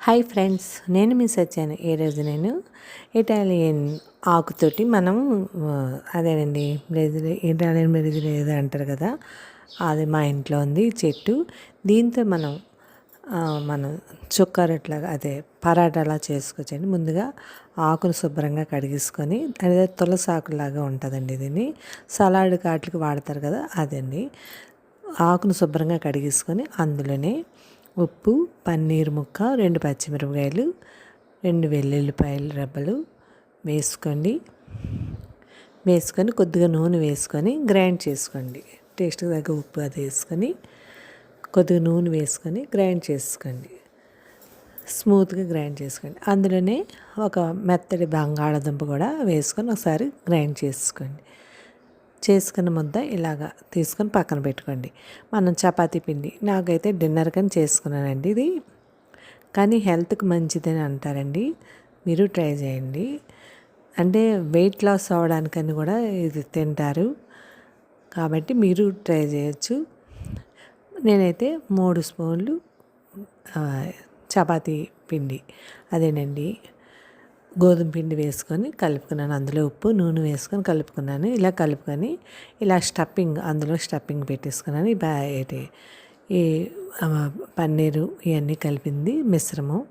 Hi friends నేను miss వచ్చాను ఈ రోజు నేను ఇటాలియన్ ఆకుతోటి మనం అదేనండి బ్రెజిల్ ఇటాలియన్ బ్రెజిల్ ఏదో అంటారు కదా అది మా ఇంట్లో ఉంది చెట్టు. దీంతో మనం మనం చుక్క రొట్టెలాగా అదే పరాటాలా చేసుకోవచ్చండి ముందుగా ఆకును శుభ్రంగా కడిగేసుకొని అదే తులసి ఆకులాగా ఉంటుందండి దీన్ని. సలాడ్ కాట్లకి వాడతారు కదా అదండి. ఆకును శుభ్రంగా కడిగేసుకొని అందులోనే ఉప్పు పన్నీర్ ముక్క రెండు పచ్చిమిరపకాయలు రెండు వెల్లుల్లిపాయలు రెబ్బలు వేసుకోండి. వేసుకొని కొద్దిగా నూనె వేసుకొని గ్రైండ్ చేసుకోండి. టేస్ట్కి తగ్గ ఉప్పు అది వేసుకొని కొద్దిగా నూనె వేసుకొని గ్రైండ్ చేసుకోండి. స్మూత్గా గ్రైండ్ చేసుకోండి. అందులోనే ఒక మెత్తటి బంగాళాదుంప కూడా వేసుకొని ఒకసారి గ్రైండ్ చేసుకోండి. చేసుకున్న ముద్ద ఇలాగా తీసుకొని పక్కన పెట్టుకోండి. మనం చపాతీ పిండి నాకైతే డిన్నర్ కానీ చేసుకున్నానండి ఇది. కానీ హెల్త్కి మంచిదని అంటారండి. మీరు ట్రై చేయండి. అంటే వెయిట్ లాస్ అవ్వడానికని కూడా ఇది తింటారు. కాబట్టి మీరు ట్రై చేయొచ్చు. నేనైతే మూడు స్పూన్లు చపాతీ పిండి. అదేనండి. గోధుమ పిండి వేసుకొని కలుపుకున్నాను. అందులో ఉప్పు నూనె వేసుకొని కలుపుకున్నాను. ఇలా కలుపుకొని ఇలా స్టఫింగ్ అందులో స్టఫింగ్ పెట్టేసుకున్నాను. ఈ బ్యా ఈ పన్నీరు ఇవన్నీ కలిపింది మిశ్రమం.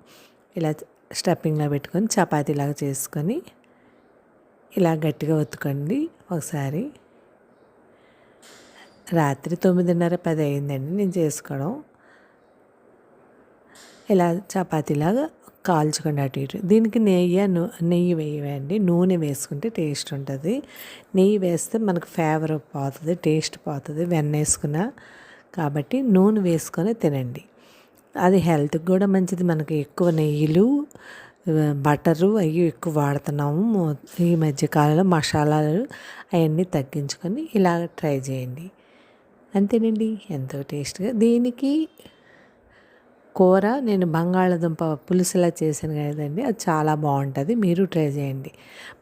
ఇలా స్టఫింగ్లో పెట్టుకొని చపాతీలాగా చేసుకొని ఇలా గట్టిగా ఒత్తుకోండి ఒకసారి. రాత్రి తొమ్మిదిన్నర పది అయిందండి. నేను చేసుకోవడం. ఇలా చపాతీలాగా కాల్చుకోండి అటు ఇటు. దీనికి నెయ్యి ను- నెయ్యి వేయండి నూనె వేసుకుంటే టేస్ట్ ఉంటుంది. నెయ్యి వేస్తే మనకు ఫేవర్ పోతుంది టేస్ట్ పోతుంది. వెన్న వేసుకున్న కాబట్టి నూనె వేసుకొని తినండి. అది హెల్త్కి కూడా మంచిది. మనకి ఎక్కువ నెయ్యిలు బటరు అవి ఎక్కువ వాడుతున్నాము. ఈ మధ్యకాలంలో మసాలాలు అవన్నీ తగ్గించుకొని ఇలా ట్రై చేయండి. అంతేనండి. ఎంతో టేస్ట్గా. దీనికి కూర నేను బంగాళాదుంప పులుసులా చేశాను కదండి అది చాలా బాగుంటుంది. మీరు ట్రై చేయండి.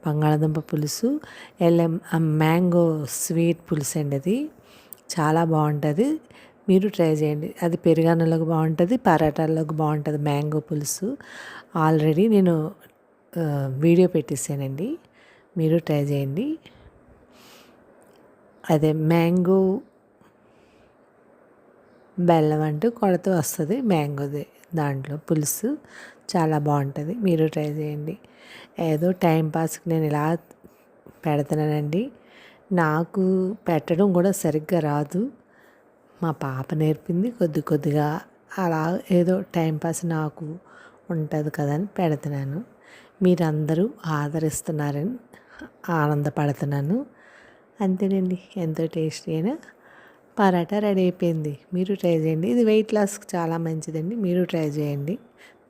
బంగాళాదుంప పులుసు ఎల్ఎం మ్యాంగో స్వీట్ పులుసు అండి అది. చాలా బాగుంటుంది. మీరు ట్రై చేయండి. అది పెరుగన్నంలోకి బాగుంటుంది పరాటాల్లోకి బాగుంటుంది మ్యాంగో పులుసు. ఆల్రెడీ నేను వీడియో పెట్టేసానండి మీరు ట్రై చేయండి. అదే మ్యాంగో బెల్లం అంటూ కొడత వస్తుంది మ్యాంగోది దాంట్లో. పులుసు చాలా బాగుంటుంది. మీరు ట్రై చేయండి. ఏదో టైం పాస్కి నేను ఇలా పెడుతున్నానండి నాకు పెట్టడం కూడా సరిగ్గా రాదు. మా పాప నేర్పింది కొద్ది కొద్దిగా అలా ఏదో టైం పాస్ నాకు ఉంటుంది కదా అని పెడుతున్నాను. మీరందరూ ఆదరిస్తున్నారని ఆనందపడుతున్నాను. అంతేనండి. ఎంతో టేస్టీ అయినా పరాటా రెడీ అయిపోయింది. మీరు ట్రై చేయండి. ఇది వెయిట్ లాస్కి చాలా మంచిదండి. మీరు ట్రై చేయండి.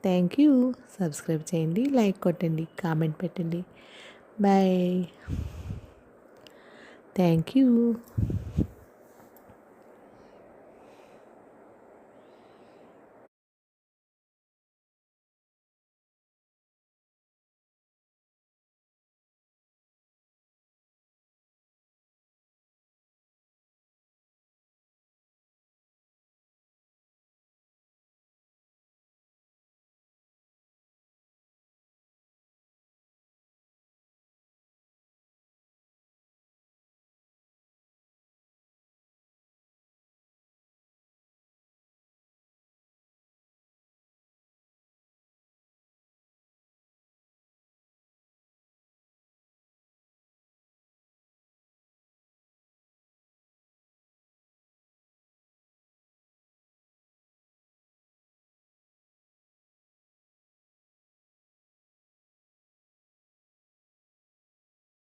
Thank you. సబ్స్క్రైబ్ చేయండి. లైక్ కొట్టండి. కామెంట్ పెట్టండి. బాయ్. Thank you.